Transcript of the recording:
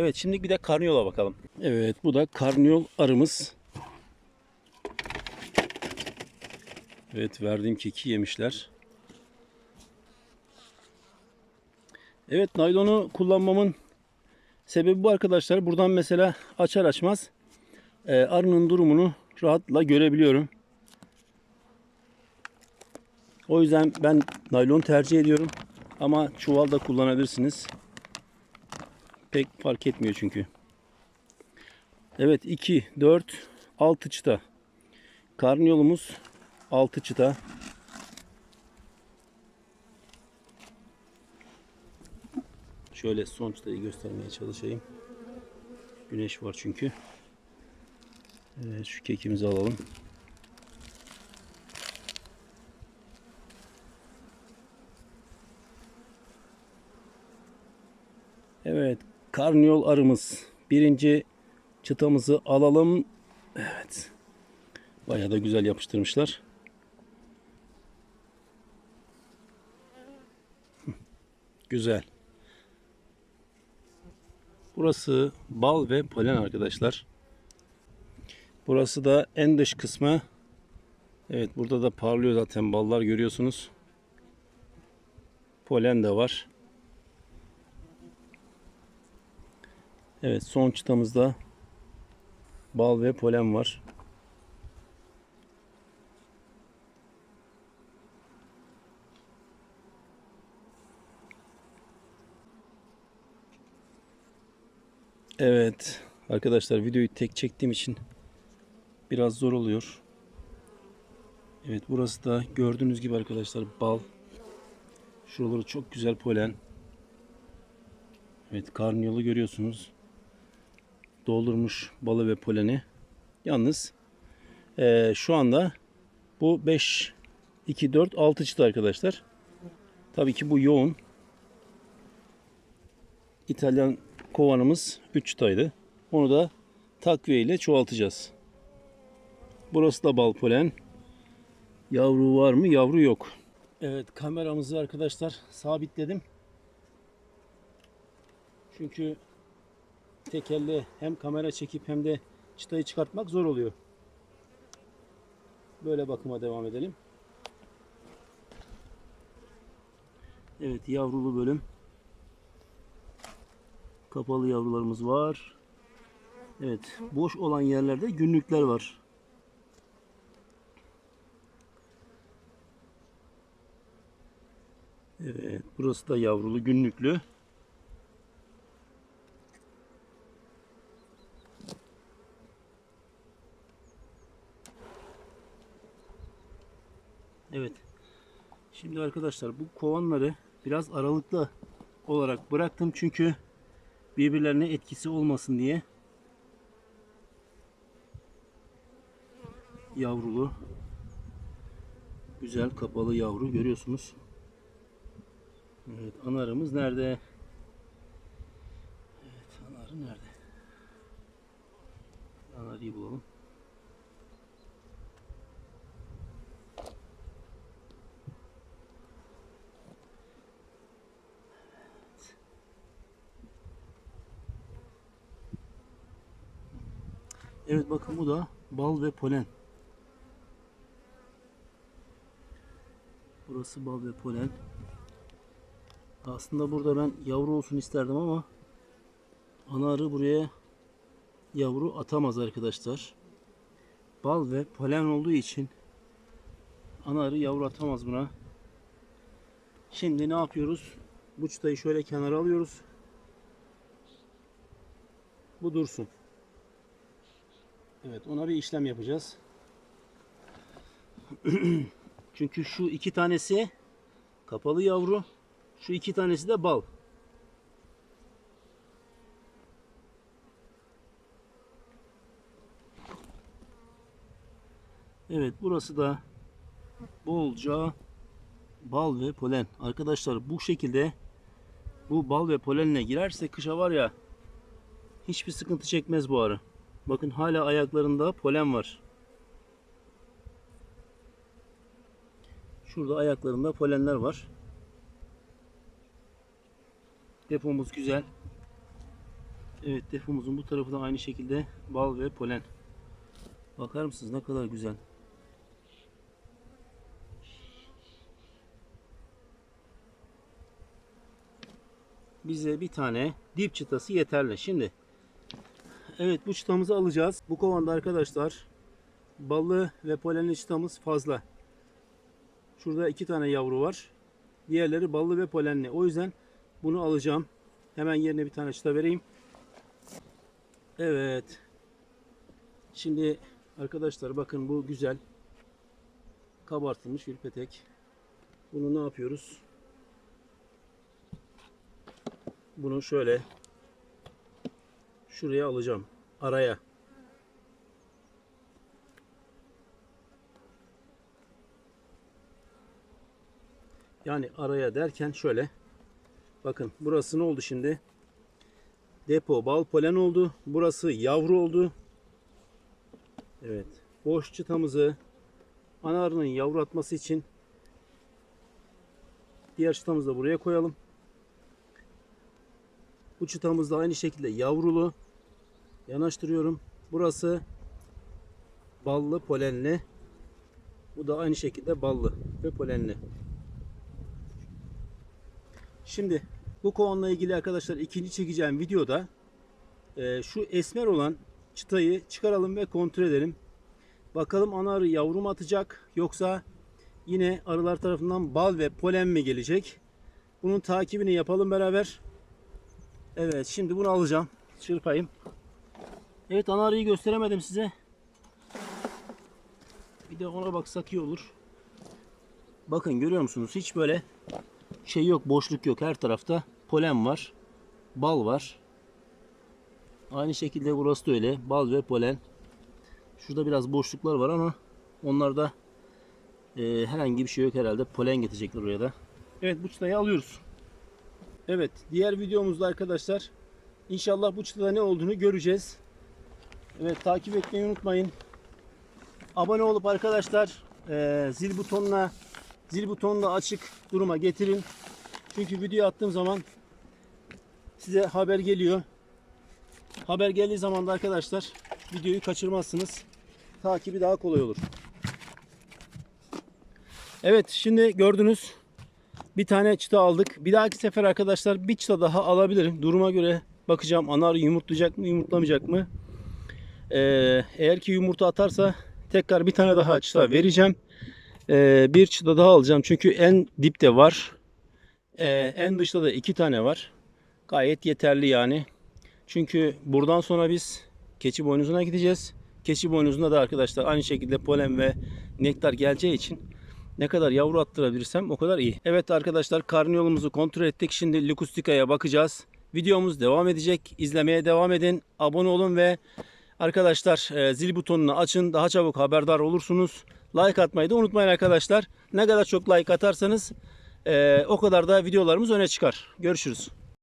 Evet şimdi bir de karniyola bakalım. Evet bu da karniyol arımız. Evet verdiğim keki yemişler. Evet naylonu kullanmamın sebebi bu arkadaşlar. Buradan mesela açar açmaz e, arının durumunu rahatla görebiliyorum. O yüzden ben naylon tercih ediyorum. Ama çuval da kullanabilirsiniz. Pek fark etmiyor çünkü. Evet 2, 4, 6 çıta. Karniyolumuz 6 çıta. Şöyle son çıtayı göstermeye çalışayım. Güneş var çünkü. Evet şu kekimizi alalım. Evet karniyol arımız. Birinci çıtamızı alalım. Evet. Bayağı da güzel yapıştırmışlar. Güzel. Burası bal ve polen arkadaşlar. Burası da en dış kısmı. Evet burada da parlıyor zaten ballar görüyorsunuz. Polen de var. Evet son çıtamızda bal ve polen var. Evet arkadaşlar videoyu tek çektiğim için biraz zor oluyor. Evet burası da gördüğünüz gibi arkadaşlar bal. Şuraları çok güzel polen. Evet karniyolu görüyorsunuz. Doldurmuş balı ve poleni. Yalnız eee, şu anda bu 5, 2, 4, 6 çıta arkadaşlar. Tabii ki bu yoğun. İtalyan kovanımız 3 çıtaydı. Onu da takviye ile çoğaltacağız. Burası da bal polen. Yavru var mı? Yavru yok. Evet kameramızı arkadaşlar sabitledim. Çünkü tek elle hem kamera çekip hem de çıtayı çıkartmak zor oluyor. Böyle bakıma devam edelim. Evet yavrulu bölüm. Kapalı yavrularımız var. Evet boş olan yerlerde günlükler var. Evet burası da yavrulu günlüklü. Evet. Şimdi arkadaşlar bu kovanları biraz aralıklı olarak bıraktım çünkü birbirlerine etkisi olmasın diye. Yavrulu. Güzel kapalı yavru görüyorsunuz. Evet anarımız nerede? Evet anarı nerede? Anarıyı bulalım. Evet bakın bu da bal ve polen. Burası bal ve polen. Aslında burada ben yavru olsun isterdim ama ana arı buraya yavru atamaz arkadaşlar. Bal ve polen olduğu için ana arı yavru atamaz buna. Şimdi ne yapıyoruz? Bu çıtayı şöyle kenara alıyoruz. Bu dursun. Evet ona bir işlem yapacağız. Çünkü şu iki tanesi kapalı yavru. Şu iki tanesi de bal. Evet burası da bolca bal ve polen. Arkadaşlar bu şekilde bu bal ve polenle girerse kışa var ya hiçbir sıkıntı çekmez bu arı. Bakın hala ayaklarında polen var. Şurada ayaklarında polenler var. Depomuz güzel. Evet defomuzun bu tarafı da aynı şekilde bal ve polen. Bakar mısınız ne kadar güzel. Bize bir tane dip çıtası yeterli. Şimdi evet bu çıtamızı alacağız. Bu kovanda arkadaşlar ballı ve polenli çıtamız fazla. Şurada iki tane yavru var. Diğerleri ballı ve polenli. O yüzden bunu alacağım. Hemen yerine bir tane çıta vereyim. Evet. Şimdi arkadaşlar bakın bu güzel. Kabartılmış bir petek. Bunu ne yapıyoruz? Bunu şöyle şuraya alacağım. Araya. Yani araya derken şöyle. Bakın burası ne oldu şimdi? Depo bal polen oldu. Burası yavru oldu. Evet. Boş çıtamızı ana arının yavru atması için diğer çıtamızı da buraya koyalım. Bu çıtamız da aynı şekilde yavrulu. Yanaştırıyorum. Burası ballı polenli. Bu da aynı şekilde ballı ve polenli. Şimdi bu kovanla ilgili arkadaşlar ikinci çekeceğim videoda e, şu esmer olan çıtayı çıkaralım ve kontrol edelim. Bakalım ana arı yavru mu atacak yoksa yine arılar tarafından bal ve polen mi gelecek? Bunun takibini yapalım beraber. Evet şimdi bunu alacağım. Çırpayım. Evet ana arıyı gösteremedim size. Bir de ona baksak iyi olur. Bakın görüyor musunuz? Hiç böyle şey yok, boşluk yok. Her tarafta polen var. Bal var. Aynı şekilde burası da öyle. Bal ve polen. Şurada biraz boşluklar var ama onlarda e, herhangi bir şey yok herhalde. Polen getirecekler oraya da. Evet bu çıtayı alıyoruz. Evet diğer videomuzda arkadaşlar inşallah bu çıtada ne olduğunu göreceğiz. Evet takip etmeyi unutmayın. Abone olup arkadaşlar e, zil butonuna zil butonunu da açık duruma getirin. Çünkü video attığım zaman size haber geliyor. Haber geldiği zaman da arkadaşlar videoyu kaçırmazsınız. Takibi daha kolay olur. Evet şimdi gördünüz bir tane çıta aldık. Bir dahaki sefer arkadaşlar bir çıta daha alabilirim. Duruma göre bakacağım anar yumurtlayacak mı yumurtlamayacak mı. Ee, eğer ki yumurta atarsa tekrar bir tane daha çıta vereceğim. Ee, bir çıta daha alacağım. Çünkü en dipte var. Ee, en dışta da iki tane var. Gayet yeterli yani. Çünkü buradan sonra biz keçi boynuzuna gideceğiz. Keçi boynuzunda da arkadaşlar aynı şekilde polen ve nektar geleceği için ne kadar yavru attırabilirsem o kadar iyi. Evet arkadaşlar karniyolumuzu kontrol ettik. Şimdi Lukustika'ya bakacağız. Videomuz devam edecek. İzlemeye devam edin. Abone olun ve arkadaşlar e, zil butonunu açın. Daha çabuk haberdar olursunuz. Like atmayı da unutmayın arkadaşlar. Ne kadar çok like atarsanız e, o kadar da videolarımız öne çıkar. Görüşürüz.